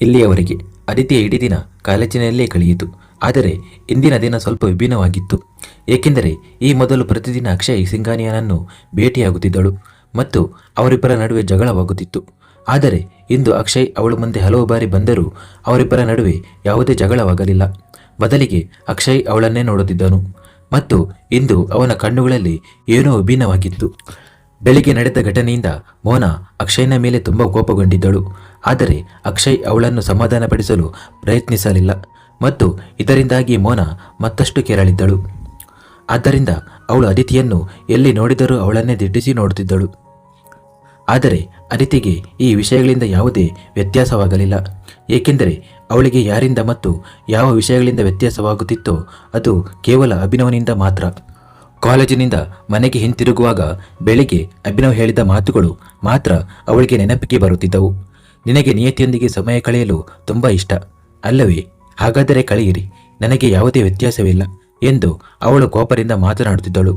ಇಲ್ಲಿಯವರೆಗೆ ಅದಿತಿಯ ಇಡೀ ದಿನ ಕಾಲೇಜಿನಲ್ಲೇ ಕಳೆಯಿತು. ಆದರೆ ಇಂದಿನ ದಿನ ಸ್ವಲ್ಪ ವಿಭಿನ್ನವಾಗಿತ್ತು. ಏಕೆಂದರೆ ಈ ಮೊದಲು ಪ್ರತಿದಿನ ಅಕ್ಷಯ್ ಸಿಂಗಾನಿಯನನ್ನು ಭೇಟಿಯಾಗುತ್ತಿದ್ದಳು ಮತ್ತು ಅವರಿಬ್ಬರ ನಡುವೆ ಜಗಳವಾಗುತ್ತಿತ್ತು. ಆದರೆ ಇಂದು ಅಕ್ಷಯ್ ಅವಳ ಮುಂದೆ ಹಲವು ಬಾರಿ ಬಂದರೂ ಅವರಿಬ್ಬರ ನಡುವೆ ಯಾವುದೇ ಜಗಳವಾಗಲಿಲ್ಲ. ಬದಲಿಗೆ ಅಕ್ಷಯ್ ಅವಳನ್ನೇ ನೋಡುತ್ತಿದ್ದನು ಮತ್ತು ಇಂದು ಅವನ ಕಣ್ಣುಗಳಲ್ಲಿ ಏನೋ ವಿಭಿನ್ನವಾಗಿತ್ತು. ಬೆಳಿಗ್ಗೆ ನಡೆದ ಘಟನೆಯಿಂದ ಮೋನಾ ಅಕ್ಷಯ್ನ ಮೇಲೆ ತುಂಬ ಕೋಪಗೊಂಡಿದ್ದಳು. ಆದರೆ ಅಕ್ಷಯ್ ಅವಳನ್ನು ಸಮಾಧಾನಪಡಿಸಲು ಪ್ರಯತ್ನಿಸಲಿಲ್ಲ ಮತ್ತು ಇದರಿಂದಾಗಿ ಮೋನಾ ಮತ್ತಷ್ಟು ಕೆರಳಿದ್ದಳು. ಆದ್ದರಿಂದ ಅವಳು ಅದಿತಿಯನ್ನು ಎಲ್ಲಿ ನೋಡಿದರೂ ಅವಳನ್ನೇ ದಿಟ್ಟಿಸಿ ನೋಡುತ್ತಿದ್ದಳು. ಆದರೆ ಅದಿತಿಗೆ ಈ ವಿಷಯಗಳಿಂದ ಯಾವುದೇ ವ್ಯತ್ಯಾಸವಾಗಲಿಲ್ಲ. ಏಕೆಂದರೆ ಅವಳಿಗೆ ಯಾರಿಂದ ಮತ್ತು ಯಾವ ವಿಷಯಗಳಿಂದ ವ್ಯತ್ಯಾಸವಾಗುತ್ತಿತ್ತೋ ಅದು ಕೇವಲ ಅಭಿನವನಿಂದ ಮಾತ್ರ. ಕಾಲೇಜಿನಿಂದ ಮನೆಗೆ ಹಿಂತಿರುಗುವಾಗ ಬೆಳಿಗ್ಗೆ ಅಭಿನವ್ ಹೇಳಿದ ಮಾತುಗಳು ಮಾತ್ರ ಅವಳಿಗೆ ನೆನಪಿಗೆ ಬರುತ್ತಿದ್ದವು. ನಿನಗೆ ನಿಯತಿಯೊಂದಿಗೆ ಸಮಯ ಕಳೆಯಲು ತುಂಬ ಇಷ್ಟ. ಅಲ್ಲವೇ? ಹಾಗಾದರೆ ಕಳೆಯಿರಿ. ನನಗೆ ಯಾವುದೇ ವ್ಯತ್ಯಾಸವಿಲ್ಲ ಎಂದು ಅವಳು ಕೋಪರಿಂದ ಮಾತನಾಡುತ್ತಿದ್ದಳು.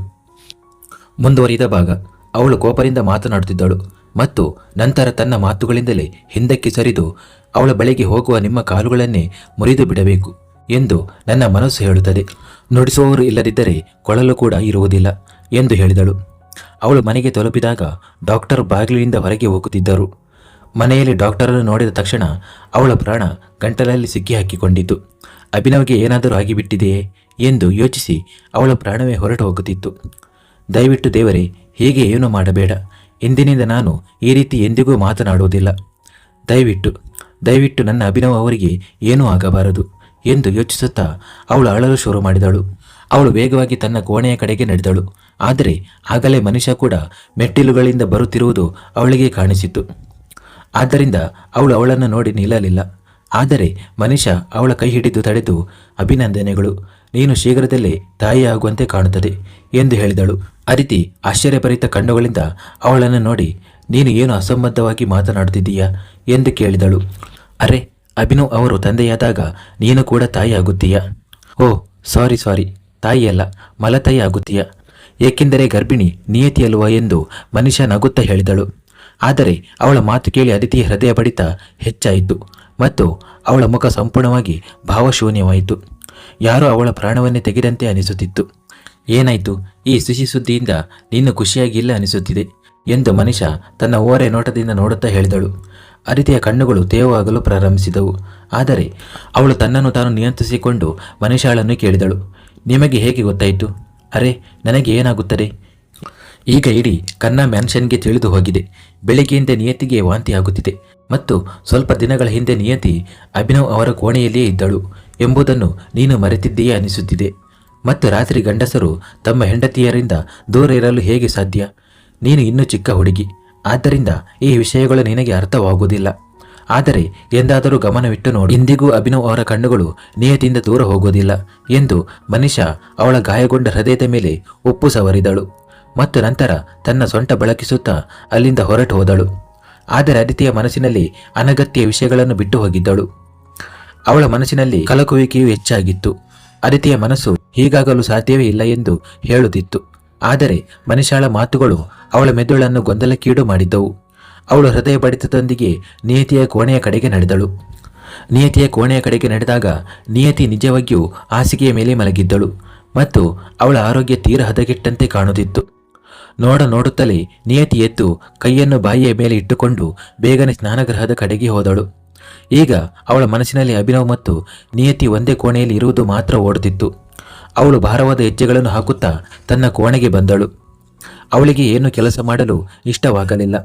ಮುಂದುವರಿದ ಭಾಗ. ಅವಳು ಕೋಪರಿಂದ ಮಾತನಾಡುತ್ತಿದ್ದಳು ಮತ್ತು ನಂತರ ತನ್ನ ಮಾತುಗಳಿಂದಲೇ ಹಿಂದಕ್ಕೆ ಸರಿದು ಅವಳ ಬಳಿಗೆ ಹೋಗುವ ನಿಮ್ಮ ಕಾಲುಗಳನ್ನೇ ಮುರಿದು ಬಿಡಬೇಕು ಎಂದು ನನ್ನ ಮನಸ್ಸು ಹೇಳುತ್ತದೆ. ನುಡಿಸುವವರು ಇಲ್ಲದಿದ್ದರೆ ಕೊಳಲು ಕೂಡ ಇರುವುದಿಲ್ಲ ಎಂದು ಹೇಳಿದಳು. ಅವಳು ಮನೆಗೆ ತಲುಪಿದಾಗ ಡಾಕ್ಟರ್ ಬಾಗಿಲಿನಿಂದ ಹೊರಗೆ ಹೋಗುತ್ತಿದ್ದರು. ಮನೆಯಲ್ಲಿ ಡಾಕ್ಟರನ್ನು ನೋಡಿದ ತಕ್ಷಣ ಅವಳ ಪ್ರಾಣ ಗಂಟಲಲ್ಲಿ ಸಿಕ್ಕಿ ಹಾಕಿಕೊಂಡಿತು ಅಭಿನವ್ಗೆ ಏನಾದರೂ ಆಗಿಬಿಟ್ಟಿದೆಯೇ ಎಂದು ಯೋಚಿಸಿ ಅವಳ ಪ್ರಾಣವೇ ಹೊರಟು ಹೋಗುತ್ತಿತ್ತು. ದಯವಿಟ್ಟು ದೇವರೇ, ಹೀಗೆ ಏನೂ ಮಾಡಬೇಡ. ಇಂದಿನಿಂದ ನಾನು ಈ ರೀತಿ ಎಂದಿಗೂ ಮಾತನಾಡುವುದಿಲ್ಲ. ದಯವಿಟ್ಟು ದಯವಿಟ್ಟು ನನ್ನ ಅಭಿನವ್ ಅವರಿಗೆ ಏನೂ ಆಗಬಾರದು ಎಂದು ಯೋಚಿಸುತ್ತಾ ಅವಳು ಅಳಲು ಶುರು ಮಾಡಿದಳು. ಅವಳು ವೇಗವಾಗಿ ತನ್ನ ಕೋಣೆಯ ಕಡೆಗೆ ನಡೆದಳು. ಆದರೆ ಆಗಲೇ ಮನುಷ್ಯ ಕೂಡ ಮೆಟ್ಟಿಲುಗಳಿಂದ ಬರುತ್ತಿರುವುದು ಅವಳಿಗೆ ಕಾಣಿಸಿತು ಆದ್ದರಿಂದ ಅವಳು ಅವಳನ್ನು ನೋಡಿ ನಿಲ್ಲಲಿಲ್ಲ. ಆದರೆ ಮನಿಷ ಅವಳ ಕೈ ಹಿಡಿದು ತಡೆದು, ಅಭಿನಂದನೆಗಳು, ನೀನು ಶೀಘ್ರದಲ್ಲೇ ತಾಯಿಯಾಗುವಂತೆ ಕಾಣುತ್ತದೆ ಎಂದು ಹೇಳಿದಳು. ಅರಿತಿ ಆಶ್ಚರ್ಯಭರಿತ ಕಣ್ಣುಗಳಿಂದ ಅವಳನ್ನು ನೋಡಿ, ನೀನು ಏನು ಅಸಂಬದ್ಧವಾಗಿ ಮಾತನಾಡುತ್ತಿದ್ದೀಯಾ? ಎಂದು ಕೇಳಿದಳು. ಅರೆ, ಅಭಿನವ್ ಅವರು ತಂದೆಯಾದಾಗ ನೀನು ಕೂಡ ತಾಯಿಯಾಗುತ್ತೀಯ? ಓ, ಸಾರಿ ಸಾರಿ, ತಾಯಿಯಲ್ಲ ಮಲತಾಯಿ ಆಗುತ್ತೀಯ ಏಕೆಂದರೆ ಗರ್ಭಿಣಿ ನಿಯತಿಯಲ್ವ? ಎಂದು ಮನುಷ್ಯ ನಗುತ್ತಾ ಹೇಳಿದಳು. ಆದರೆ ಅವಳ ಮಾತು ಕೇಳಿ ಅದಿತಿಯ ಹೃದಯ ಬಡಿತ ಹೆಚ್ಚಾಯಿತು ಮತ್ತು ಅವಳ ಮುಖ ಸಂಪೂರ್ಣವಾಗಿ ಭಾವಶೂನ್ಯವಾಯಿತು. ಯಾರೋ ಅವಳ ಪ್ರಾಣವನ್ನೇ ತೆಗೆದಂತೆ ಅನಿಸುತ್ತಿತ್ತು. ಏನಾಯಿತು? ಈ ಸಿಹಿ ಸುದ್ದಿಯಿಂದ ನೀನು ಖುಷಿಯಾಗಿಲ್ಲ ಅನಿಸುತ್ತಿದೆ ಎಂದು ಮನುಷ್ಯ ತನ್ನ ಓರೆ ನೋಟದಿಂದ ನೋಡುತ್ತಾ ಹೇಳಿದಳು. ಅದಿತಿಯ ಕಣ್ಣುಗಳು ತೇವಾಗಲು ಪ್ರಾರಂಭಿಸಿದವು. ಆದರೆ ಅವಳು ತನ್ನನ್ನು ತಾನು ನಿಯಂತ್ರಿಸಿಕೊಂಡು ಮನುಷ್ಯಳನ್ನು ಕೇಳಿದಳು. ನಿಮಗೆ ಹೇಗೆ ಗೊತ್ತಾಯಿತು? ಅರೆ, ನನಗೆ ಏನಾಗುತ್ತದೆ? ಈಗ ಇಡೀ ಕನ್ನಾ ಮ್ಯಾನ್ಷನ್ಗೆ ತಿಳಿದು ಹೋಗಿದೆ. ಬೆಳಿಗ್ಗೆಯಿಂದ ನಿಯತಿಗೆ ವಾಂತಿ ಆಗುತ್ತಿದೆ ಮತ್ತು ಸ್ವಲ್ಪ ದಿನಗಳ ಹಿಂದೆ ನಿಯತಿ ಅಭಿನವ್ ಅವರ ಕೋಣೆಯಲ್ಲಿಯೇ ಇದ್ದಳು ಎಂಬುದನ್ನು ನೀನು ಮರೆತಿದ್ದೀಯೇ ಅನಿಸುತ್ತಿದೆ. ಮತ್ತು ರಾತ್ರಿ ಗಂಡಸರು ತಮ್ಮ ಹೆಂಡತಿಯರಿಂದ ದೂರ ಇರಲು ಹೇಗೆ ಸಾಧ್ಯ? ನೀನು ಇನ್ನೂ ಚಿಕ್ಕ ಹುಡುಗಿ. ಆದ್ದರಿಂದ ಈ ವಿಷಯಗಳು ನಿನಗೆ ಅರ್ಥವಾಗುವುದಿಲ್ಲ. ಆದರೆ ಎಂದಾದರೂ ಗಮನವಿಟ್ಟು ನೋಡಿ. ಇಂದಿಗೂ ಅಭಿನವ್ ಅವರ ಕಣ್ಣುಗಳು ನಿಯತಿಯಿಂದ ದೂರ ಹೋಗುವುದಿಲ್ಲ ಎಂದು ಮನಿಷಾ ಅವಳ ಗಾಯಗೊಂಡ ಹೃದಯದ ಮೇಲೆ ಉಪ್ಪು ಸವರಿದಳು. ಮತ್ತು ನಂತರ ತನ್ನ ಸೊಂಟ ಬಳಕಿಸುತ್ತಾ ಅಲ್ಲಿಂದ ಹೊರಟು ಹೋದಳು. ಆದರೆ ಅದಿತಿಯ ಮನಸ್ಸಿನಲ್ಲಿ ಅನಗತ್ಯ ವಿಷಯಗಳನ್ನು ಬಿಟ್ಟು ಹೋಗಿದ್ದಳು. ಅವಳ ಮನಸ್ಸಿನಲ್ಲಿ ಕಲಕುವಿಕೆಯೂ ಹೆಚ್ಚಾಗಿತ್ತು. ಅದಿತಿಯ ಮನಸ್ಸು ಹೀಗಾಗಲು ಸಾಧ್ಯವೇ ಇಲ್ಲ ಎಂದು ಹೇಳುತ್ತಿತ್ತು. ಆದರೆ ಮನುಷ್ಯಾಳ ಮಾತುಗಳು ಅವಳ ಮೆದುಳನ್ನು ಗೊಂದಲಕ್ಕೀಡು ಮಾಡಿದ್ದವು. ಅವಳು ಹೃದಯ ಬಡಿತದೊಂದಿಗೆ ನಿಯತಿಯ ಕೋಣೆಯ ಕಡೆಗೆ ನಡೆದಳು. ನಿಯತಿಯ ಕೋಣೆಯ ಕಡೆಗೆ ನಡೆದಾಗ ನಿಯತಿ ನಿಜವಾಗಿಯೂ ಹಾಸಿಗೆಯ ಮೇಲೆ ಮಲಗಿದ್ದಳು ಮತ್ತು ಅವಳ ಆರೋಗ್ಯ ತೀರ ಹದಗೆಟ್ಟಂತೆ ಕಾಣುತ್ತಿತ್ತು. ನೋಡ ನೋಡುತ್ತಲೇ ನಿಯತಿ ಎದ್ದು ಕೈಯನ್ನು ಬಾಯಿಯ ಮೇಲೆ ಇಟ್ಟುಕೊಂಡು ಬೇಗನೆ ಸ್ನಾನಗೃಹದ ಕಡೆಗೆ ಹೋದಳು. ಈಗ ಅವಳ ಮನಸ್ಸಿನಲ್ಲಿ ಅಭಿನವ್ ಮತ್ತು ನಿಯತಿ ಒಂದೇ ಕೋಣೆಯಲ್ಲಿ ಇರುವುದು ಮಾತ್ರ ಓಡುತ್ತಿತ್ತು ಅವಳು ಭಾರವಾದ ಹೆಜ್ಜೆಗಳನ್ನು ಹಾಕುತ್ತಾ ತನ್ನ ಕೋಣೆಗೆ ಬಂದಳು. ಅವಳಿಗೆ ಏನು ಕೆಲಸ ಮಾಡಲು ಇಷ್ಟವಾಗಲಿಲ್ಲ.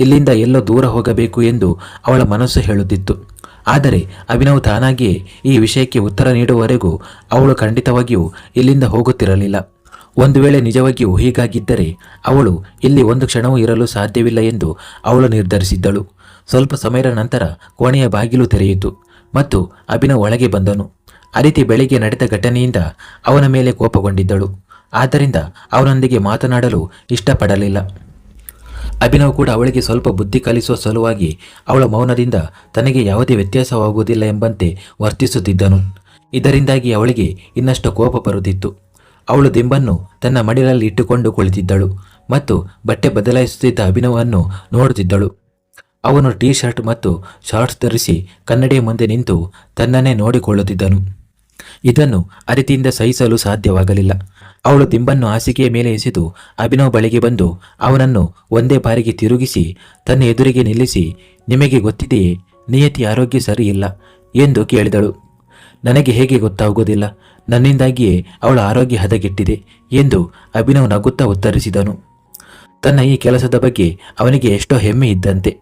ಇಲ್ಲಿಂದ ಎಲ್ಲೋ ದೂರ ಹೋಗಬೇಕು ಎಂದು ಅವಳ ಮನಸ್ಸು ಹೇಳುತ್ತಿತ್ತು. ಆದರೆ ಅಭಿನವ್ ತಾನಾಗಿಯೇ ಈ ವಿಷಯಕ್ಕೆ ಉತ್ತರ ನೀಡುವವರೆಗೂ ಅವಳು ಖಂಡಿತವಾಗಿಯೂ ಇಲ್ಲಿಂದ ಹೋಗುತ್ತಿರಲಿಲ್ಲ. ಒಂದು ವೇಳೆ ನಿಜವಾಗಿಯೂ ಹೀಗಾಗಿದ್ದರೆ ಅವಳು ಇಲ್ಲಿ ಒಂದು ಕ್ಷಣವೂ ಇರಲು ಸಾಧ್ಯವಿಲ್ಲ ಎಂದು ಅವಳು ನಿರ್ಧರಿಸಿದ್ದಳು. ಸ್ವಲ್ಪ ಸಮಯದ ನಂತರ ಕೋಣೆಯ ಬಾಗಿಲು ತೆರೆಯಿತು ಮತ್ತು ಅಭಿನವ್ ಒಳಗೆ ಬಂದನು. ಅದಿತಿ ಬೆಳಿಗ್ಗೆ ನಡೆದ ಘಟನೆಯಿಂದ ಅವನ ಮೇಲೆ ಕೋಪಗೊಂಡಿದ್ದಳು. ಆದ್ದರಿಂದ ಅವನೊಂದಿಗೆ ಮಾತನಾಡಲು ಇಷ್ಟಪಡಲಿಲ್ಲ. ಅಭಿನವ್ ಕೂಡ ಅವಳಿಗೆ ಸ್ವಲ್ಪ ಬುದ್ಧಿ ಕಲಿಸುವ ಸಲುವಾಗಿ ಅವಳ ಮೌನದಿಂದ ತನಗೆ ಯಾವುದೇ ವ್ಯತ್ಯಾಸವಾಗುವುದಿಲ್ಲ ಎಂಬಂತೆ ವರ್ತಿಸುತ್ತಿದ್ದನು. ಇದರಿಂದಾಗಿ ಅವಳಿಗೆ ಇನ್ನಷ್ಟು ಕೋಪ ಬರುತ್ತಿತ್ತು. ಅವಳು ದಿಂಬನ್ನು ತನ್ನ ಮಡಿಲಲ್ಲಿ ಇಟ್ಟುಕೊಂಡು ಕುಳಿತಿದ್ದಳು ಮತ್ತು ಬಟ್ಟೆ ಬದಲಾಯಿಸುತ್ತಿದ್ದ ಅಭಿನವನ್ನು ನೋಡುತ್ತಿದ್ದಳು. ಅವನು ಟೀ ಶರ್ಟ್ ಮತ್ತು ಶಾರ್ಟ್ಸ್ ಧರಿಸಿ ಕನ್ನಡಿಯ ಮುಂದೆ ನಿಂತು ತನ್ನನ್ನೇ ನೋಡಿಕೊಳ್ಳುತ್ತಿದ್ದನು. ಇದನ್ನು ಅರಿತಿಯಿಂದ ಸಹಿಸಲು ಸಾಧ್ಯವಾಗಲಿಲ್ಲ. ಅವಳು ದಿಂಬನ್ನು ಹಾಸಿಗೆಯ ಮೇಲೆ ಎಸೆದು ಅಭಿನವ್ ಬಳಿಗೆ ಬಂದು ಅವನನ್ನು ಒಂದೇ ಬಾರಿಗೆ ತಿರುಗಿಸಿ ತನ್ನ ಎದುರಿಗೆ ನಿಲ್ಲಿಸಿ, ನಿಮಗೆ ಗೊತ್ತಿದೆಯೇ? ನಿಯತಿ, ಆರೋಗ್ಯ ಸರಿಯಿಲ್ಲ ಎಂದು ಕೇಳಿದಳು. ನನಗೆ ಹೇಗೆ ಗೊತ್ತಾಗುವುದಿಲ್ಲ? ನನ್ನಿಂದಾಗಿಯೇ ಅವಳ ಆರೋಗ್ಯ ಹದಗೆಟ್ಟಿದೆ ಎಂದು ಅಭಿನವ್ ನಗುತ್ತಾ ಉತ್ತರಿಸಿದನು. ತನ್ನ ಈ ಕೆಲಸದ ಬಗ್ಗೆ ಅವನಿಗೆ ಎಷ್ಟೋ ಹೆಮ್ಮೆ ಇದ್ದಂತೆ.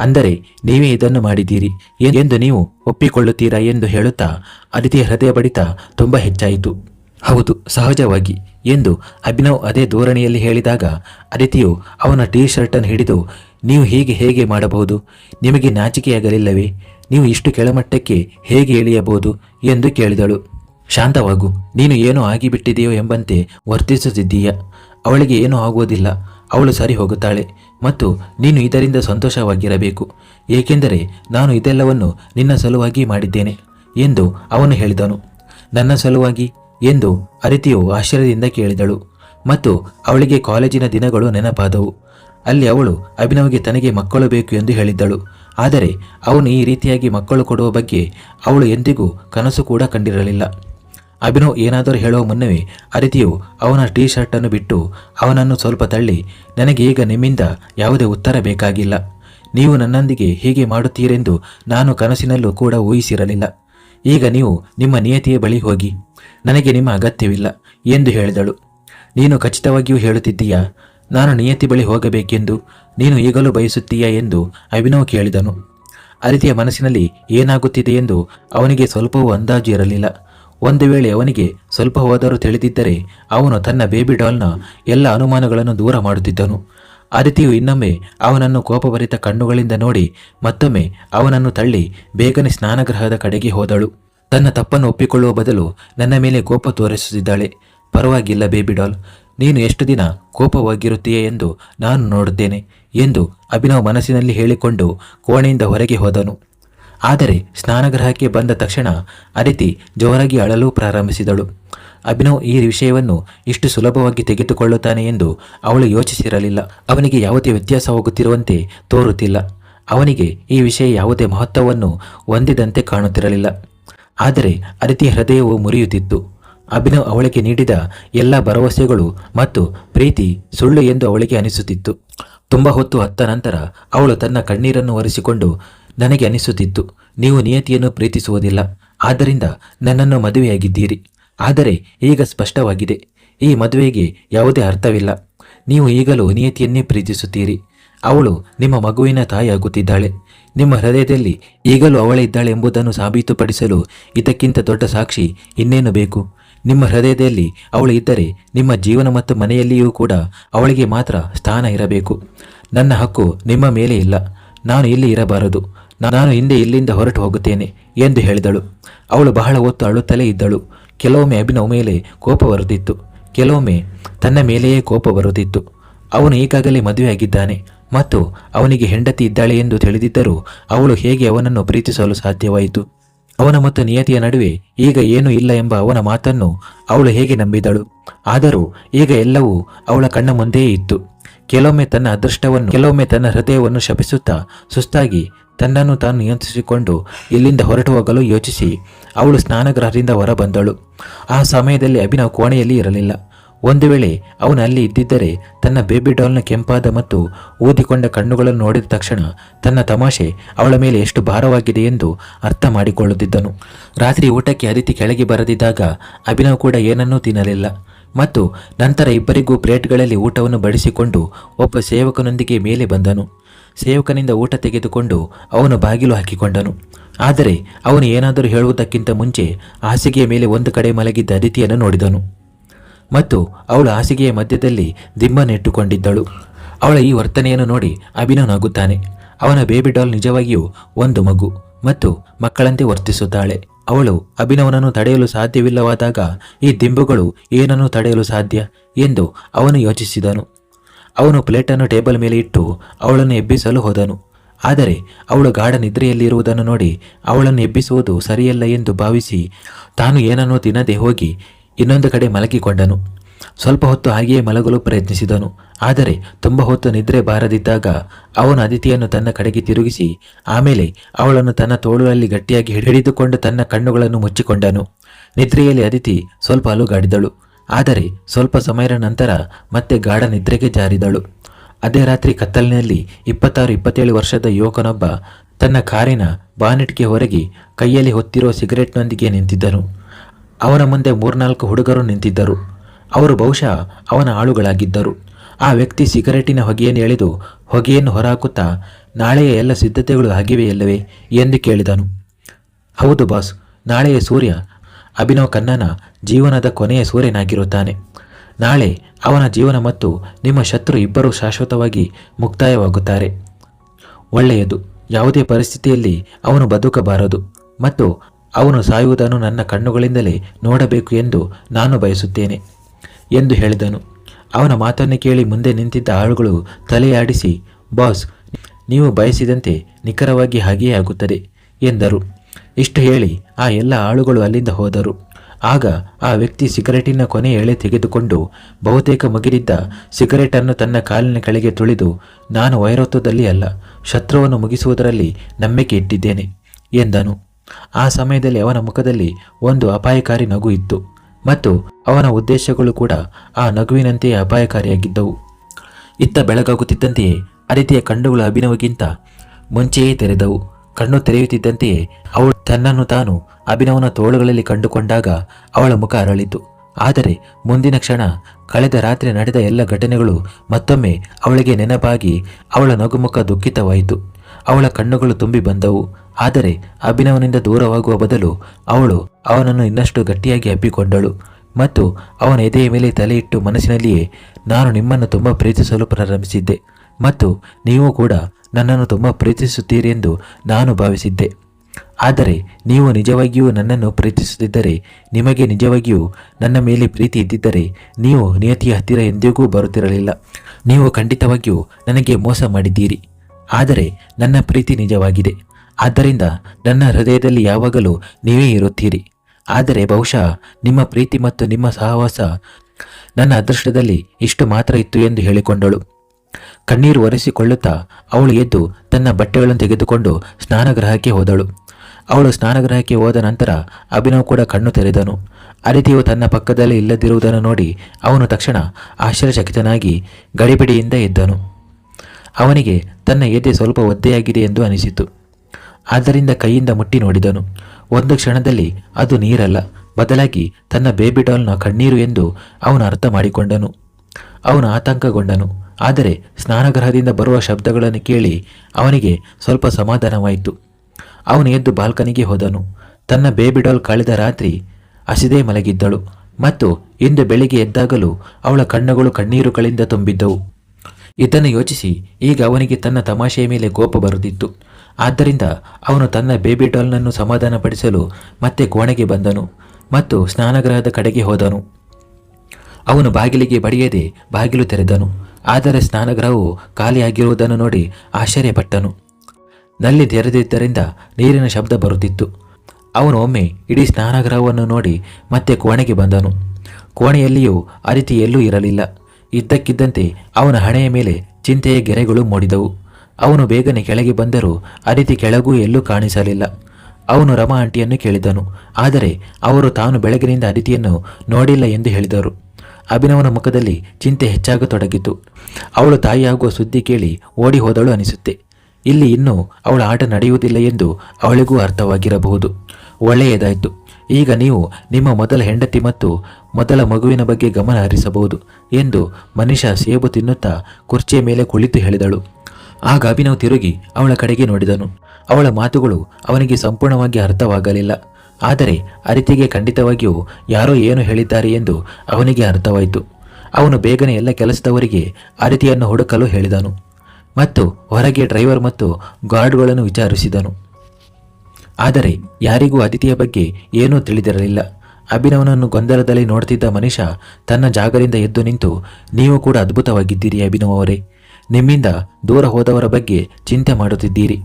ಅಂದರೆ, ನೀವೇ ಇದನ್ನು ಮಾಡಿದ್ದೀರಿ ಎಂದು ನೀವು ಒಪ್ಪಿಕೊಳ್ಳುತ್ತೀರಾ ಎಂದು ಹೇಳುತ್ತಾ ಅದಿತಿಯ ಹೃದಯ ಬಡಿತ ತುಂಬ ಹೆಚ್ಚಾಯಿತು. ಹೌದು, ಸಹಜವಾಗಿ ಎಂದು ಅಭಿನವ್ ಅದೇ ಧೋರಣೆಯಲ್ಲಿ ಹೇಳಿದಾಗ ಅದಿತಿಯು ಅವನ ಟೀ ಶರ್ಟನ್ನು ಹಿಡಿದು, ನೀವು ಹೀಗೆ ಹೇಗೆ ಮಾಡಬಹುದು? ನಿಮಗೆ ನಾಚಿಕೆಯಾಗಲಿಲ್ಲವೇ? ನೀವು ಇಷ್ಟು ಕೆಳಮಟ್ಟಕ್ಕೆ ಹೇಗೆ ಇಳಿಯಬಹುದು? ಎಂದು ಕೇಳಿದಳು. ಶಾಂತವಾಗು. ನೀನು ಏನೋ ಆಗಿಬಿಟ್ಟಿದೆಯೋ ಎಂಬಂತೆ ವರ್ತಿಸುತ್ತಿದ್ದೀಯ. ಅವಳಿಗೆ ಏನೂ ಆಗುವುದಿಲ್ಲ. ಅವಳು ಸರಿ ಹೋಗುತ್ತಾಳೆ. ಮತ್ತು ನೀನು ಇದರಿಂದ ಸಂತೋಷವಾಗಿರಬೇಕು. ಏಕೆಂದರೆ ನಾನು ಇದೆಲ್ಲವನ್ನು ನಿನ್ನ ಸಲುವಾಗಿ ಮಾಡಿದ್ದೇನೆ ಎಂದು ಅವನು ಹೇಳಿದನು. ನನ್ನ ಸಲುವಾಗಿ ಎಂದು ಅರಿತಿಯು ಆಶ್ಚರ್ಯದಿಂದ ಕೇಳಿದಳು. ಮತ್ತು ಅವಳಿಗೆ ಕಾಲೇಜಿನ ದಿನಗಳು ನೆನಪಾದವು. ಅಲ್ಲಿ ಅವಳು ಅಭಿನವ್ಗೆ ತನಗೆ ಮಕ್ಕಳು ಬೇಕು ಎಂದು ಹೇಳಿದ್ದಳು. ಆದರೆ ಅವನು ಈ ರೀತಿಯಾಗಿ ಮಕ್ಕಳು ಕೊಡುವ ಬಗ್ಗೆ ಅವಳು ಎಂದಿಗೂ ಕನಸು ಕೂಡ ಕಂಡಿರಲಿಲ್ಲ. ಅಭಿನವ್ ಏನಾದರೂ ಹೇಳುವ ಮುನ್ನವೇ ಅರಿತಿಯು ಅವನ ಟೀ ಶರ್ಟನ್ನು ಬಿಟ್ಟು ಅವನನ್ನು ಸ್ವಲ್ಪ ತಳ್ಳಿ ನನಗೆ ಈಗ ನಿಮ್ಮಿಂದ ಯಾವುದೇ ಉತ್ತರ ಬೇಕಾಗಿಲ್ಲ. ನೀವು ನನ್ನೊಂದಿಗೆ ಹೀಗೆ ಮಾಡುತ್ತೀರೆಂದು ನಾನು ಕನಸಿನಲ್ಲೂ ಕೂಡ ಊಹಿಸಿರಲಿಲ್ಲ. ಈಗ ನೀವು ನಿಮ್ಮ ನಿಯತಿಯ ಬಳಿ ಹೋಗಿ. ನನಗೆ ನಿಮ್ಮ ಅಗತ್ಯವಿಲ್ಲ, ಎಂದು ಹೇಳಿದಳು. ನೀನು ಖಚಿತವಾಗಿಯೂ ಹೇಳುತ್ತಿದ್ದೀಯಾ? ನಾನು ನಿಯತಿ ಬಳಿ ಹೋಗಬೇಕೆಂದು ನೀನು ಈಗಲೂ ಬಯಸುತ್ತೀಯಾ? ಎಂದು ಅಭಿನವ್ ಕೇಳಿದನು. ಅರಿತಿಯ ಮನಸ್ಸಿನಲ್ಲಿ ಏನಾಗುತ್ತಿದೆ ಎಂದು ಅವನಿಗೆ ಸ್ವಲ್ಪವೂ ಅಂದಾಜು ಇರಲಿಲ್ಲ. ಒಂದು ವೇಳೆ ಅವನಿಗೆ ಸ್ವಲ್ಪ ಹೋದರೂ ತಿಳಿದಿದ್ದರೆ ಅವನು ತನ್ನ ಬೇಬಿ ಡಾಲ್ನ ಎಲ್ಲ ಅನುಮಾನಗಳನ್ನು ದೂರ ಮಾಡುತ್ತಿದ್ದನು. ಅದಿತಿಯು ಇನ್ನೊಮ್ಮೆ ಅವನನ್ನು ಕೋಪಭರಿತ ಕಣ್ಣುಗಳಿಂದ ನೋಡಿ ಮತ್ತೊಮ್ಮೆ ಅವನನ್ನು ತಳ್ಳಿ ಬೇಗನೆ ಸ್ನಾನಗೃಹದ ಕಡೆಗೆ ಹೋದಳು. ತನ್ನ ತಪ್ಪನ್ನು ಒಪ್ಪಿಕೊಳ್ಳುವ ಬದಲು ನನ್ನ ಮೇಲೆ ಕೋಪ ತೋರಿಸುತ್ತಿದ್ದಾಳೆ. ಪರವಾಗಿಲ್ಲ ಬೇಬಿ ಡಾಲ್ ನೀನು ಎಷ್ಟು ದಿನ ಕೋಪವಾಗಿರುತ್ತೀಯೇ ಎಂದು ನಾನು ನೋಡುತ್ತೇನೆ ಎಂದು ಅಭಿನವ್ ಮನಸ್ಸಿನಲ್ಲಿ ಹೇಳಿಕೊಂಡು ಕೋಣೆಯಿಂದ ಹೊರಗೆ ಹೋದನು. ಆದರೆ ಸ್ನಾನಗೃಹಕ್ಕೆ ಬಂದ ತಕ್ಷಣ ಅದಿತಿ ಜೋರಾಗಿ ಅಳಲು ಪ್ರಾರಂಭಿಸಿದಳು. ಅಭಿನವ್ ಈ ವಿಷಯವನ್ನು ಇಷ್ಟು ಸುಲಭವಾಗಿ ತೆಗೆದುಕೊಳ್ಳುತ್ತಾನೆ ಎಂದು ಅವಳು ಯೋಚಿಸಿರಲಿಲ್ಲ. ಅವನಿಗೆ ಯಾವುದೇ ವ್ಯತ್ಯಾಸವಾಗುತ್ತಿರುವಂತೆ ತೋರುತ್ತಿಲ್ಲ. ಅವನಿಗೆ ಈ ವಿಷಯ ಯಾವುದೇ ಮಹತ್ವವನ್ನು ಹೊಂದಿದಂತೆ ಕಾಣುತ್ತಿರಲಿಲ್ಲ. ಆದರೆ ಅದಿತಿ ಹೃದಯವು ಮುರಿಯುತ್ತಿತ್ತು. ಅಭಿನವ್ ಅವಳಿಗೆ ನೀಡಿದ ಎಲ್ಲ ಭರವಸೆಗಳು ಮತ್ತು ಪ್ರೀತಿ ಸುಳ್ಳು ಎಂದು ಅವಳಿಗೆ ಅನಿಸುತ್ತಿತ್ತು. ತುಂಬ ಹೊತ್ತು ಹತ್ತ ನಂತರ ಅವಳು ತನ್ನ ಕಣ್ಣೀರನ್ನು ಒರೆಸಿಕೊಂಡು ನನಗೆ ಅನಿಸುತ್ತಿತ್ತು. ನೀವು ನಿಯತಿಯನ್ನು ಪ್ರೀತಿಸುವುದಿಲ್ಲ. ಆದ್ದರಿಂದ ನನ್ನನ್ನು ಮದುವೆಯಾಗಿದ್ದೀರಿ. ಆದರೆ ಈಗ ಸ್ಪಷ್ಟವಾಗಿದೆ. ಈ ಮದುವೆಗೆ ಯಾವುದೇ ಅರ್ಥವಿಲ್ಲ. ನೀವು ಈಗಲೂ ನಿಯತಿಯನ್ನೇ ಪ್ರೀತಿಸುತ್ತೀರಿ. ಅವಳು ನಿಮ್ಮ ಮಗುವಿನ ತಾಯಿಯಾಗುತ್ತಿದ್ದಾಳೆ. ನಿಮ್ಮ ಹೃದಯದಲ್ಲಿ ಈಗಲೂ ಅವಳೇ ಇದ್ದಾಳೆ ಎಂಬುದನ್ನು ಸಾಬೀತುಪಡಿಸಲು ಇದಕ್ಕಿಂತ ದೊಡ್ಡ ಸಾಕ್ಷಿ ಇನ್ನೇನು ಬೇಕು? ನಿಮ್ಮ ಹೃದಯದಲ್ಲಿ ಅವಳು ಇದ್ದರೆ ನಿಮ್ಮ ಜೀವನ ಮತ್ತು ಮನೆಯಲ್ಲಿಯೂ ಕೂಡ ಅವಳಿಗೆ ಮಾತ್ರ ಸ್ಥಾನ ಇರಬೇಕು. ನನ್ನ ಹಕ್ಕು ನಿಮ್ಮ ಮೇಲೆ ಇಲ್ಲ. ನಾನು ಇಲ್ಲಿ ಇರಬಾರದು. ನಾನು ಹಿಂದೆ ಇಲ್ಲಿಂದ ಹೊರಟು ಹೋಗುತ್ತೇನೆ ಎಂದು ಹೇಳಿದಳು. ಅವಳು ಬಹಳ ಹೊತ್ತು ಅಳುತ್ತಲೇ ಇದ್ದಳು. ಕೆಲವೊಮ್ಮೆ ಅಭಿನವ್ ಮೇಲೆ ಕೋಪ ಬರುತ್ತಿತ್ತು. ಕೆಲವೊಮ್ಮೆ ತನ್ನ ಮೇಲೆಯೇ ಕೋಪ ಬರುತ್ತಿತ್ತು. ಅವನು ಈಗಾಗಲೇ ಮದುವೆಯಾಗಿದ್ದಾನೆ ಮತ್ತು ಅವನಿಗೆ ಹೆಂಡತಿ ಇದ್ದಾಳೆ ಎಂದು ತಿಳಿದಿದ್ದರೂ ಅವಳು ಹೇಗೆ ಅವನನ್ನು ಪ್ರೀತಿಸಲು ಸಾಧ್ಯವಾಯಿತು? ಅವನ ಮತ್ತು ನಿಯತಿಯ ನಡುವೆ ಈಗ ಏನೂ ಇಲ್ಲ ಎಂಬ ಅವನ ಮಾತನ್ನು ಅವಳು ಹೇಗೆ ನಂಬಿದಳು? ಆದರೂ ಈಗ ಎಲ್ಲವೂ ಅವಳ ಕಣ್ಣ ಮುಂದೆಯೇ ಇತ್ತು. ಕೆಲವೊಮ್ಮೆ ತನ್ನ ಅದೃಷ್ಟವನ್ನು, ಕೆಲವೊಮ್ಮೆ ತನ್ನ ಹೃದಯವನ್ನು ಶಪಿಸುತ್ತಾ ಸುಸ್ತಾಗಿ ತನ್ನನ್ನು ತಾನು ನಿಯಂತ್ರಿಸಿಕೊಂಡು ಇಲ್ಲಿಂದ ಹೊರಟು ಹೋಗಲು ಯೋಚಿಸಿ. ಅವಳು ಸ್ನಾನಗೃಹದಿಂದ ಹೊರಬಂದಳು. ಆ ಸಮಯದಲ್ಲಿ ಅಭಿನವ್ ಕೋಣೆಯಲ್ಲಿ ಇರಲಿಲ್ಲ. ಒಂದು ವೇಳೆ ಅವನು ಅಲ್ಲಿ ಇದ್ದಿದ್ದರೆ ತನ್ನ ಬೇಬಿ ಡಾಲ್ನ ಕೆಂಪಾದ ಮತ್ತು ಊದಿಕೊಂಡ ಕಣ್ಣುಗಳನ್ನು ನೋಡಿದ ತಕ್ಷಣ ತನ್ನ ತಮಾಷೆ ಅವಳ ಮೇಲೆ ಎಷ್ಟು ಭಾರವಾಗಿದೆ ಎಂದು ಅರ್ಥ ಮಾಡಿಕೊಳ್ಳುತ್ತಿದ್ದನು. ರಾತ್ರಿ ಊಟಕ್ಕೆ ಅದಿತಿ ಕೆಳಗೆ ಬರದಿದ್ದಾಗ ಅಭಿನವ್ ಕೂಡ ಏನನ್ನೂ ತಿನ್ನಲಿಲ್ಲ. ಮತ್ತು ನಂತರ ಇಬ್ಬರಿಗೂ ಪ್ಲೇಟ್ಗಳಲ್ಲಿ ಊಟವನ್ನು ಬಡಿಸಿಕೊಂಡು ಒಬ್ಬ ಸೇವಕನೊಂದಿಗೆ ಮೇಲೆ ಬಂದನು. ಸೇವಕನಿಂದ ಊಟ ತೆಗೆದುಕೊಂಡು ಅವನು ಬಾಗಿಲು ಹಾಕಿಕೊಂಡನು. ಆದರೆ ಅವನು ಏನಾದರೂ ಹೇಳುವುದಕ್ಕಿಂತ ಮುಂಚೆ ಹಾಸಿಗೆಯ ಮೇಲೆ ಒಂದು ಕಡೆ ಮಲಗಿದ್ದ ಅದಿತಿಯನ್ನು ನೋಡಿದನು. ಮತ್ತು ಅವಳು ಹಾಸಿಗೆಯ ಮಧ್ಯದಲ್ಲಿ ದಿಮ್ಮನ್ನಿಟ್ಟುಕೊಂಡಿದ್ದಳು. ಅವಳ ಈ ವರ್ತನೆಯನ್ನು ನೋಡಿ ಅಭಿನವನಾಗುತ್ತಾನೆ. ಅವನ ಬೇಬಿ ಡಾಲ್ ನಿಜವಾಗಿಯೂ ಒಂದು ಮಗು ಮತ್ತು ಮಕ್ಕಳಂತೆ ವರ್ತಿಸುತ್ತಾಳೆ. ಅವಳು ಅಭಿನವನನ್ನು ತಡೆಯಲು ಸಾಧ್ಯವಿಲ್ಲವಾದಾಗ ಈ ದಿಂಬುಗಳು ಏನನ್ನು ತಡೆಯಲು ಸಾಧ್ಯ ಎಂದು ಅವನು ಯೋಚಿಸಿದನು. ಅವನು ಪ್ಲೇಟನ್ನು ಟೇಬಲ್ ಮೇಲೆ ಇಟ್ಟು ಅವಳನ್ನು ಎಬ್ಬಿಸಲು ಹೋದನು. ಆದರೆ ಅವಳು ಗಾಢ ನಿದ್ರೆಯಲ್ಲಿರುವುದನ್ನು ನೋಡಿ ಅವಳನ್ನು ಎಬ್ಬಿಸುವುದು ಸರಿಯಲ್ಲ ಎಂದು ಭಾವಿಸಿ ತಾನು ಏನನ್ನೂ ತಿನ್ನದೆ ಹೋಗಿ ಇನ್ನೊಂದು ಕಡೆ ಮಲಗಿಕೊಂಡನು. ಸ್ವಲ್ಪ ಹೊತ್ತು ಹಾಗೆಯೇ ಮಲಗಲು ಪ್ರಯತ್ನಿಸಿದನು. ಆದರೆ ತುಂಬ ಹೊತ್ತು ನಿದ್ರೆ ಬಾರದಿದ್ದಾಗ ಅವನು ಅದಿತಿಯನ್ನು ತನ್ನ ಕಡೆಗೆ ತಿರುಗಿಸಿ ಆಮೇಲೆ ಅವಳನ್ನು ತನ್ನ ತೋಳುಗಳಲ್ಲಿ ಗಟ್ಟಿಯಾಗಿ ಹಿಡಿದುಕೊಂಡು ತನ್ನ ಕಣ್ಣುಗಳನ್ನು ಮುಚ್ಚಿಕೊಂಡನು. ನಿದ್ರೆಯಲ್ಲಿ ಅದಿತಿ ಸ್ವಲ್ಪ ಅಲುಗಾಡಿದಳು. ಆದರೆ ಸ್ವಲ್ಪ ಸಮಯದ ನಂತರ ಮತ್ತೆ ಗಾಢ ನಿದ್ರೆಗೆ ಜಾರಿದಳು. ಅದೇ ರಾತ್ರಿ ಕತ್ತಲಿನಲ್ಲಿ ಇಪ್ಪತ್ತಾರು, ಇಪ್ಪತ್ತೇಳು ವರ್ಷದ ಯುವಕನೊಬ್ಬ ತನ್ನ ಕಾರಿನ ಬಾನೆಟ್ಗೆ ಹೊರಗೆ ಕೈಯಲ್ಲಿ ಹೊತ್ತಿರುವ ಸಿಗರೆಟ್ನೊಂದಿಗೆ ನಿಂತಿದ್ದನು. ಅವನ ಮುಂದೆ ಮೂರ್ನಾಲ್ಕು ಹುಡುಗರು ನಿಂತಿದ್ದರು. ಅವರು ಬಹುಶಃ ಅವನ ಆಳುಗಳಾಗಿದ್ದರು. ಆ ವ್ಯಕ್ತಿ ಸಿಗರೆಟಿನ ಹೊಗೆಯನ್ನು ಎಳೆದು ಹೊಗೆಯನ್ನು ಹೊರಹಾಕುತ್ತಾ ನಾಳೆಯ ಎಲ್ಲ ಸಿದ್ಧತೆಗಳು ಆಗಿವೆಯಲ್ಲವೇ? ಎಂದು ಕೇಳಿದನು. ಹೌದು ಬಾಸ್, ನಾಳೆಯ ಸೂರ್ಯ ಅಭಿನವ್ ಕನ್ನನ ಜೀವನದ ಕೊನೆಯ ಸೂರ್ಯನಾಗಿರುತ್ತಾನೆ. ನಾಳೆ ಅವನ ಜೀವನ ಮತ್ತು ನಿಮ್ಮ ಶತ್ರು ಇಬ್ಬರೂ ಶಾಶ್ವತವಾಗಿ ಮುಕ್ತಾಯವಾಗುತ್ತಾರೆ. ಒಳ್ಳೆಯದು, ಯಾವುದೇ ಪರಿಸ್ಥಿತಿಯಲ್ಲಿ ಅವನು ಬದುಕಬಾರದು ಮತ್ತು ಅವನು ಸಾಯುವುದನ್ನು ನನ್ನ ಕಣ್ಣುಗಳಿಂದಲೇ ನೋಡಬೇಕು ಎಂದು ನಾನು ಬಯಸುತ್ತೇನೆ ಎಂದು ಹೇಳಿದನು. ಅವನ ಮಾತನ್ನು ಕೇಳಿ ಮುಂದೆ ನಿಂತಿದ್ದ ಆಳುಗಳು ತಲೆಯಾಡಿಸಿ, ಬಾಸ್, ನೀವು ಬಯಸಿದಂತೆ ನಿಖರವಾಗಿ ಹಾಗೆಯೇ ಆಗುತ್ತದೆ ಎಂದರು. ಇಷ್ಟು ಹೇಳಿ ಆ ಎಲ್ಲ ಆಳುಗಳು ಅಲ್ಲಿಂದ ಹೋದರು. ಆಗ ಆ ವ್ಯಕ್ತಿ ಸಿಗರೆಟಿನ ಕೊನೆ ಎಳೆ ತೆಗೆದುಕೊಂಡು ಬಹುತೇಕ ಮುಗಿದಿದ್ದ ಸಿಗರೆಟನ್ನು ತನ್ನ ಕಾಲಿನ ಕೆಳಗೆ ತುಳಿದು, ನಾನು ವೈರತ್ವದಲ್ಲಿ ಅಲ್ಲ, ಶತ್ರುವನ್ನು ಮುಗಿಸುವುದರಲ್ಲಿ ನಂಬಿಕೆ ಇಟ್ಟಿದ್ದೇನೆ, ಎಂದನು. ಆ ಸಮಯದಲ್ಲಿ ಅವನ ಮುಖದಲ್ಲಿ ಒಂದು ಅಪಾಯಕಾರಿ ನಗು ಇತ್ತು ಮತ್ತು ಅವನ ಉದ್ದೇಶಗಳು ಕೂಡ ಆ ನಗುವಿನಂತೆಯೇ ಅಪಾಯಕಾರಿಯಾಗಿದ್ದವು. ಇತ್ತ ಬೆಳಗಾಗುತ್ತಿದ್ದಂತೆಯೇ ಅದಿತಿಯ ಕಂಡುಗಳ ಅಭಿನವಗಿಂತ ಮುಂಚೆಯೇ ತೆರೆದವು. ಕಣ್ಣು ತೆರೆಯುತ್ತಿದ್ದಂತೆಯೇ ಅವಳು ತನ್ನನ್ನು ತಾನು ಅಭಿನವನ ತೋಳುಗಳಲ್ಲಿ ಕಂಡುಕೊಂಡಾಗ ಅವಳ ಮುಖ ಅರಳಿತು. ಆದರೆ ಮುಂದಿನ ಕ್ಷಣ ಕಳೆದ ರಾತ್ರಿ ನಡೆದ ಎಲ್ಲ ಘಟನೆಗಳು ಮತ್ತೊಮ್ಮೆ ಅವಳಿಗೆ ನೆನಪಾಗಿ ಅವಳ ನಗುಮುಖ ದುಃಖಿತವಾಯಿತು. ಅವಳ ಕಣ್ಣುಗಳು ತುಂಬಿ ಬಂದವು. ಆದರೆ ಅಭಿನವನಿಂದ ದೂರವಾಗುವ ಬದಲು ಅವಳು ಅವನನ್ನು ಇನ್ನಷ್ಟು ಗಟ್ಟಿಯಾಗಿ ಹಬ್ಬಿಕೊಂಡಳು ಮತ್ತು ಅವನ ಎದೆಯ ಮೇಲೆ ತಲೆಯಿಟ್ಟು ಮನಸ್ಸಿನಲ್ಲಿಯೇ ನಾನು ನಿಮ್ಮನ್ನು ತುಂಬ ಪ್ರೀತಿಸಲು ಪ್ರಾರಂಭಿಸಿದ್ದೆ. ಮತ್ತು ನೀವು ಕೂಡ ನನ್ನನ್ನು ತುಂಬ ಪ್ರೀತಿಸುತ್ತೀರೆಂದು ನಾನು ಭಾವಿಸಿದ್ದೆ. ಆದರೆ ನೀವು ನಿಜವಾಗಿಯೂ ನನ್ನನ್ನು ಪ್ರೀತಿಸುತ್ತಿದ್ದರೆ ನಿಮಗೆ ನಿಜವಾಗಿಯೂ ನನ್ನ ಮೇಲೆ ಪ್ರೀತಿ ಇದ್ದಿದ್ದರೆ, ನೀವು ನಿಯತಿಯ ಹತ್ತಿರ ಎಂದಿಗೂ ಬರುತ್ತಿರಲಿಲ್ಲ. ನೀವು ಖಂಡಿತವಾಗಿಯೂ ನನಗೆ ಮೋಸ ಮಾಡಿದ್ದೀರಿ. ಆದರೆ ನನ್ನ ಪ್ರೀತಿ ನಿಜವಾಗಿದೆ. ಆದ್ದರಿಂದ ನನ್ನ ಹೃದಯದಲ್ಲಿ ಯಾವಾಗಲೂ ನೀವೇ ಇರುತ್ತೀರಿ. ಆದರೆ ಬಹುಶಃ ನಿಮ್ಮ ಪ್ರೀತಿ ಮತ್ತು ನಿಮ್ಮ ಸಹವಾಸ ನನ್ನ ಅದೃಷ್ಟದಲ್ಲಿ ಇಷ್ಟು ಮಾತ್ರ ಇತ್ತು ಎಂದು ಹೇಳಿಕೊಂಡಳು. ಕಣ್ಣೀರು ಒರೆಸಿಕೊಳ್ಳುತ್ತಾ ಅವಳು ಎದ್ದು ತನ್ನ ಬಟ್ಟೆಗಳನ್ನು ತೆಗೆದುಕೊಂಡು ಸ್ನಾನಗೃಹಕ್ಕೆ ಹೋದಳು. ಅವಳು ಸ್ನಾನಗೃಹಕ್ಕೆ ಹೋದ ನಂತರ ಅಭಿನವ್ ಕೂಡ ಕಣ್ಣು ತೆರೆದನು. ಅದಿತಿಯು ತನ್ನ ಪಕ್ಕದಲ್ಲಿ ಇಲ್ಲದಿರುವುದನ್ನು ನೋಡಿ ಅವನು ತಕ್ಷಣ ಆಶ್ಚರ್ಯಚಕಿತನಾಗಿ ಗಡಿಬಿಡಿಯಿಂದ ಎದ್ದನು. ಅವನಿಗೆ ತನ್ನ ಎದೆ ಸ್ವಲ್ಪ ಒದ್ದೆಯಾಗಿದೆ ಎಂದು ಅನಿಸಿತು. ಆದ್ದರಿಂದ ಕೈಯಿಂದ ಮುಟ್ಟಿ ನೋಡಿದನು. ಒಂದು ಕ್ಷಣದಲ್ಲಿ ಅದು ನೀರಲ್ಲ. ಬದಲಾಗಿ ತನ್ನ ಬೇಬಿ ಡಾಲ್ನ ಕಣ್ಣೀರು ಎಂದು ಅವನು ಅರ್ಥ ಮಾಡಿಕೊಂಡನು. ಅವನು ಆತಂಕಗೊಂಡನು. ಆದರೆ ಸ್ನಾನಗೃಹದಿಂದ ಬರುವ ಶಬ್ದಗಳನ್ನು ಕೇಳಿ ಅವನಿಗೆ ಸ್ವಲ್ಪ ಸಮಾಧಾನವಾಯಿತು. ಅವನು ಎದ್ದು ಬಾಲ್ಕನಿಗೆ ಹೋದನು. ತನ್ನ ಬೇಬಿಡಾಲ್ ಕಳೆದ ರಾತ್ರಿ ಹಸಿದೇ ಮಲಗಿದ್ದಳು ಮತ್ತು ಇಂದು ಬೆಳಿಗ್ಗೆ ಎದ್ದಾಗಲೂ ಅವಳ ಕಣ್ಣುಗಳು ಕಣ್ಣೀರುಗಳಿಂದ ತುಂಬಿದ್ದವು. ಇದನ್ನು ಯೋಚಿಸಿ ಈಗ ಅವನಿಗೆ ತನ್ನ ತಮಾಷೆಯ ಮೇಲೆ ಕೋಪ ಬರುತ್ತಿತ್ತು. ಆದ್ದರಿಂದ ಅವನು ತನ್ನ ಬೇಬಿ ಡಾಲ್ನನ್ನು ಸಮಾಧಾನಪಡಿಸಲು ಮತ್ತೆ ಕೋಣೆಗೆ ಬಂದನು ಮತ್ತು ಸ್ನಾನಗೃಹದ ಕಡೆಗೆ ಹೋದನು. ಅವನು ಬಾಗಿಲಿಗೆ ಬಡಿಯದೆ ಬಾಗಿಲು ತೆರೆದನು. ಆದರೆ ಸ್ನಾನಗೃಹವು ಖಾಲಿಯಾಗಿರುವುದನ್ನು ನೋಡಿ ಆಶ್ಚರ್ಯಪಟ್ಟನು. ನಲ್ಲಿ ತೆರೆದಿದ್ದರಿಂದ ನೀರಿನ ಶಬ್ದ ಬರುತ್ತಿತ್ತು. ಅವನು ಒಮ್ಮೆ ಇಡೀ ಸ್ನಾನಗೃಹವನ್ನು ನೋಡಿ ಮತ್ತೆ ಕೋಣೆಗೆ ಬಂದನು. ಕೋಣೆಯಲ್ಲಿಯೂ ಅರಿತಿ ಎಲ್ಲೂ ಇರಲಿಲ್ಲ. ಇದ್ದಕ್ಕಿದ್ದಂತೆ ಅವನ ಹಣೆಯ ಮೇಲೆ ಚಿಂತೆಯ ಗೆರೆಗಳು ಮೂಡಿದವು. ಅವನು ಬೇಗನೆ ಕೆಳಗೆ ಬಂದರೂ ಅದಿತಿ ಕೆಳಗೂ ಎಲ್ಲೂ ಕಾಣಿಸಲಿಲ್ಲ. ಅವನು ರಮಾ ಆಂಟಿಯನ್ನು ಕೇಳಿದನು. ಆದರೆ ಅವರು ತಾನು ಬೆಳಗಿನಿಂದ ಅದಿತಿಯನ್ನು ನೋಡಿಲ್ಲ ಎಂದು ಹೇಳಿದರು. ಅಭಿನವನ ಮುಖದಲ್ಲಿ ಚಿಂತೆ ಹೆಚ್ಚಾಗತೊಡಗಿತು. ಅವಳು ತಾಯಿಯಾಗುವ ಸುದ್ದಿ ಕೇಳಿ ಓಡಿ ಹೋದಳು ಅನಿಸುತ್ತೆ. ಇಲ್ಲಿ ಇನ್ನೂ ಅವಳ ಆಟ ನಡೆಯುವುದಿಲ್ಲ ಎಂದು ಅವಳಿಗೂ ಅರ್ಥವಾಗಿರಬಹುದು. ಒಳ್ಳೆಯದಾಯಿತು. ಈಗ ನೀವು ನಿಮ್ಮ ಮೊದಲ ಹೆಂಡತಿ ಮತ್ತು ಮೊದಲ ಮಗುವಿನ ಬಗ್ಗೆ ಗಮನ ಹರಿಸಬಹುದು ಎಂದು ಮನುಷ್ಯ ಸೇಬು ತಿನ್ನುತ್ತಾ ಕುರ್ಚಿಯ ಮೇಲೆ ಕುಳಿತು ಹೇಳಿದಳು. ಆಗ ಅಭಿನವ್ ತಿರುಗಿ ಅವಳ ಕಡೆಗೆ ನೋಡಿದನು. ಅವಳ ಮಾತುಗಳು ಅವನಿಗೆ ಸಂಪೂರ್ಣವಾಗಿ ಅರ್ಥವಾಗಲಿಲ್ಲ. ಆದರೆ ಅರಿತಿಗೆ ಖಂಡಿತವಾಗಿಯೂ ಯಾರೋ ಏನು ಹೇಳಿದ್ದಾರೆ ಎಂದು ಅವನಿಗೆ ಅರ್ಥವಾಯಿತು. ಅವನು ಬೇಗನೆ ಎಲ್ಲ ಕೆಲಸದವರಿಗೆ ಅರಿತಿಯನ್ನು ಹುಡುಕಲು ಹೇಳಿದನು ಮತ್ತು ಹೊರಗೆ ಡ್ರೈವರ್ ಮತ್ತು ಗಾರ್ಡ್ಗಳನ್ನು ವಿಚಾರಿಸಿದನು. ಆದರೆ ಯಾರಿಗೂ ಅತಿಥಿಯ ಬಗ್ಗೆ ಏನೂ ತಿಳಿದಿರಲಿಲ್ಲ. ಅಭಿನವನನ್ನು ಗೊಂದಲದಲ್ಲಿ ನೋಡುತ್ತಿದ್ದ ಮನುಷ್ಯ ತನ್ನ ಜಾಗದಿಂದ ಎದ್ದು ನಿಂತು, ನೀವು ಕೂಡ ಅದ್ಭುತವಾಗಿದ್ದೀರಿ ಅಭಿನವ್ ಅವರೇ ನಿಮ್ಮಿಂದ ದೂರ ಹೋದವರ ಬಗ್ಗೆ ಚಿಂತೆ ಮಾಡುತ್ತಿದ್ದೀರಿ.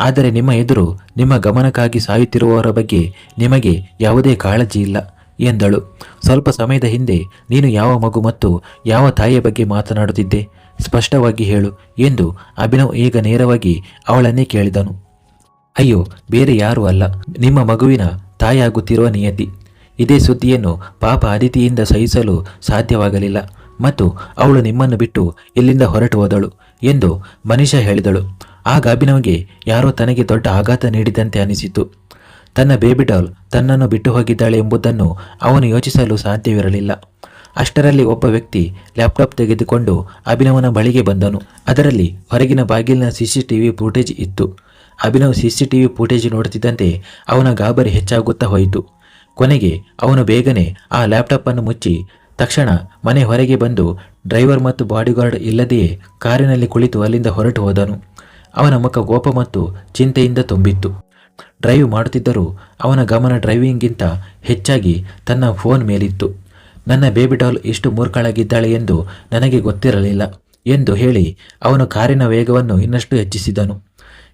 ಆದರೆ ನಿಮ್ಮ ಎದುರು ನಿಮ್ಮ ಗಮನಕ್ಕಾಗಿ ಸಾಯುತ್ತಿರುವವರ ಬಗ್ಗೆ ನಿಮಗೆ ಯಾವುದೇ ಕಾಳಜಿ ಇಲ್ಲ ಎಂದಳು. ಸ್ವಲ್ಪ ಸಮಯದ ಹಿಂದೆ ನೀನು ಯಾವ ಮಗು ಮತ್ತು ಯಾವ ತಾಯಿಯ ಬಗ್ಗೆ ಮಾತನಾಡುತ್ತಿದ್ದೆ? ಸ್ಪಷ್ಟವಾಗಿ ಹೇಳು ಎಂದು ಅಭಿನವ್ ಈಗ ನೇರವಾಗಿ ಅವಳನ್ನೇ ಕೇಳಿದನು. ಅಯ್ಯೋ, ಬೇರೆ ಯಾರೂ ಅಲ್ಲ. ನಿಮ್ಮ ಮಗುವಿನ ತಾಯಿಯಾಗುತ್ತಿರುವ ನಿಯತಿ. ಇದೇ ಸುದ್ದಿಯನ್ನು ಪಾಪ ಅದಿತಿಯಿಂದ ಸಹಿಸಲು ಸಾಧ್ಯವಾಗಲಿಲ್ಲ ಮತ್ತು ಅವಳು ನಿಮ್ಮನ್ನು ಬಿಟ್ಟು ಇಲ್ಲಿಂದ ಹೊರಟು ಹೋದಳು ಎಂದು ಮನೀಷಾ ಹೇಳಿದಳು. ಆಗ ಅಭಿನವ್ಗೆ ಯಾರೋ ತನಗೆ ದೊಡ್ಡ ಆಘಾತ ನೀಡಿದಂತೆ ಅನಿಸಿತು. ತನ್ನ ಬೇಬಿ ಡಾಲ್ ತನ್ನನ್ನು ಬಿಟ್ಟು ಹೋಗಿದ್ದಾಳೆ ಎಂಬುದನ್ನು ಅವನು ಯೋಚಿಸಲು ಸಾಧ್ಯವಿರಲಿಲ್ಲ. ಅಷ್ಟರಲ್ಲಿ ಒಬ್ಬ ವ್ಯಕ್ತಿ ಲ್ಯಾಪ್ಟಾಪ್ ತೆಗೆದುಕೊಂಡು ಅಭಿನವನ ಬಳಿಗೆ ಬಂದನು. ಅದರಲ್ಲಿ ಹೊರಗಿನ ಬಾಗಿಲಿನ ಸಿಸಿಟಿವಿ ಫೂಟೇಜ್ ಇತ್ತು. ಅಭಿನವ್ ಸಿಸಿಟಿವಿ ಫೂಟೇಜ್ ನೋಡುತ್ತಿದ್ದಂತೆ ಅವನ ಗಾಬರಿ ಹೆಚ್ಚಾಗುತ್ತಾ ಹೋಯಿತು. ಕೊನೆಗೆ ಅವನು ಬೇಗನೆ ಆ ಲ್ಯಾಪ್ಟಾಪ್ ಅನ್ನು ಮುಚ್ಚಿ ತಕ್ಷಣ ಮನೆ ಹೊರಗೆ ಬಂದು ಡ್ರೈವರ್ ಮತ್ತು ಬಾಡಿಗಾರ್ಡ್ ಇಲ್ಲದೆಯೇ ಕಾರಿನಲ್ಲಿ ಕುಳಿತು ಅಲ್ಲಿಂದ ಹೊರಟು ಹೋದನು. ಅವನ ಮುಖ ಕೋಪ ಮತ್ತು ಚಿಂತೆಯಿಂದ ತುಂಬಿತ್ತು. ಡ್ರೈವ್ ಮಾಡುತ್ತಿದ್ದರೂ ಅವನ ಗಮನ ಡ್ರೈವಿಂಗ್ಗಿಂತ ಹೆಚ್ಚಾಗಿ ತನ್ನ ಫೋನ್ ಮೇಲಿತ್ತು. ನನ್ನ ಬೇಬಿ ಡಾಲ್ ಇಷ್ಟು ಮೂರ್ಖಳಾಗಿದ್ದಾಳೆ ಎಂದು ನನಗೆ ಗೊತ್ತಿರಲಿಲ್ಲ ಎಂದು ಹೇಳಿ ಅವನು ಕಾರಿನ ವೇಗವನ್ನು ಇನ್ನಷ್ಟು ಹೆಚ್ಚಿಸಿದನು.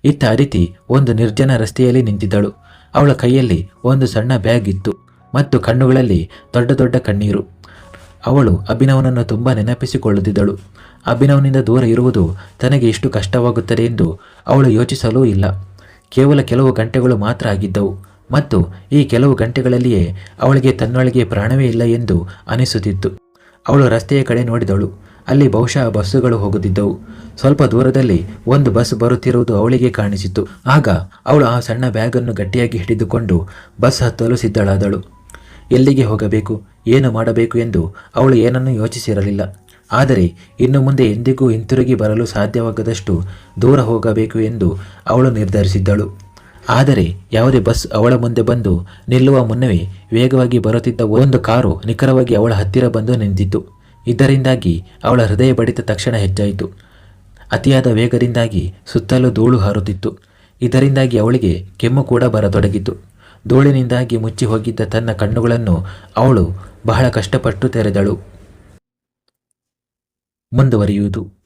ಇತ್ತ ಅದಿತಿ ಒಂದು ನಿರ್ಜನ ರಸ್ತೆಯಲ್ಲಿ ನಿಂತಿದ್ದಳು. ಅವಳ ಕೈಯಲ್ಲಿ ಒಂದು ಸಣ್ಣ ಬ್ಯಾಗ್ ಇತ್ತು ಮತ್ತು ಕಣ್ಣುಗಳಲ್ಲಿ ದೊಡ್ಡ ದೊಡ್ಡ ಕಣ್ಣೀರು. ಅವಳು ಅಭಿನವನನ್ನು ತುಂಬ ನೆನಪಿಸಿಕೊಳ್ಳುತ್ತಿದ್ದಳು ಅಭಿನವನಿಂದ ದೂರ ಇರುವುದು ತನಗೆ ಎಷ್ಟು ಕಷ್ಟವಾಗುತ್ತದೆ ಎಂದು ಅವಳು ಯೋಚಿಸಲೂ ಇಲ್ಲ. ಕೇವಲ ಕೆಲವು ಗಂಟೆಗಳು ಮಾತ್ರ ಆಗಿದ್ದವು ಮತ್ತು ಈ ಕೆಲವು ಗಂಟೆಗಳಲ್ಲಿಯೇ ಅವಳಿಗೆ ತನ್ನೊಳಗೆ ಪ್ರಾಣವೇ ಇಲ್ಲ ಎಂದು ಅನಿಸುತ್ತಿತ್ತು. ಅವಳು ರಸ್ತೆಯ ಕಡೆ ನೋಡಿದಳು. ಅಲ್ಲಿ ಬಹುಶಃ ಬಸ್ಸುಗಳು ಹೋಗುತ್ತಿದ್ದವು. ಸ್ವಲ್ಪ ದೂರದಲ್ಲಿ ಒಂದು ಬಸ್ ಬರುತ್ತಿರುವುದು ಅವಳಿಗೆ ಕಾಣಿಸಿತು ಆಗ ಅವಳು ಆ ಸಣ್ಣ ಬ್ಯಾಗನ್ನು ಗಟ್ಟಿಯಾಗಿ ಹಿಡಿದುಕೊಂಡು ಬಸ್ ಹತ್ತಲು ಸಿದ್ಧಳಾದಳು. ಎಲ್ಲಿಗೆ ಹೋಗಬೇಕು? ಏನು ಮಾಡಬೇಕು ಎಂದು ಅವಳು ಏನನ್ನೂ ಯೋಚಿಸಿರಲಿಲ್ಲ. ಆದರೆ ಇನ್ನು ಮುಂದೆ ಎಂದಿಗೂ ಹಿಂತಿರುಗಿ ಬರಲು ಸಾಧ್ಯವಾಗದಷ್ಟು ದೂರ ಹೋಗಬೇಕು ಎಂದು ಅವಳು ನಿರ್ಧರಿಸಿದ್ದಳು. ಆದರೆ ಯಾವುದೇ ಬಸ್ ಅವಳ ಮುಂದೆ ಬಂದು ನಿಲ್ಲುವ ಮುನ್ನವೇ ವೇಗವಾಗಿ ಬರುತ್ತಿದ್ದ ಒಂದು ಕಾರು ನಿಖರವಾಗಿ ಅವಳ ಹತ್ತಿರ ಬಂದು ನಿಂತಿತು ಇದರಿಂದಾಗಿ ಅವಳ ಹೃದಯ ಬಡಿತ ತಕ್ಷಣ ಹೆಚ್ಚಾಯಿತು. ಅತಿಯಾದ ವೇಗದಿಂದಾಗಿ ಸುತ್ತಲೂ ಧೂಳು ಹಾರುತ್ತಿತ್ತು. ಇದರಿಂದಾಗಿ ಅವಳಿಗೆ ಕೆಮ್ಮು ಕೂಡ ಬರತೊಡಗಿತು. ಧೂಳಿನಿಂದಾಗಿ ಮುಚ್ಚಿ ಹೋಗಿದ್ದ ತನ್ನ ಕಣ್ಣುಗಳನ್ನು ಅವಳು ಬಹಳ ಕಷ್ಟಪಟ್ಟು ತೆರೆದಳು. ಮುಂದುವರಿಯುವುದು.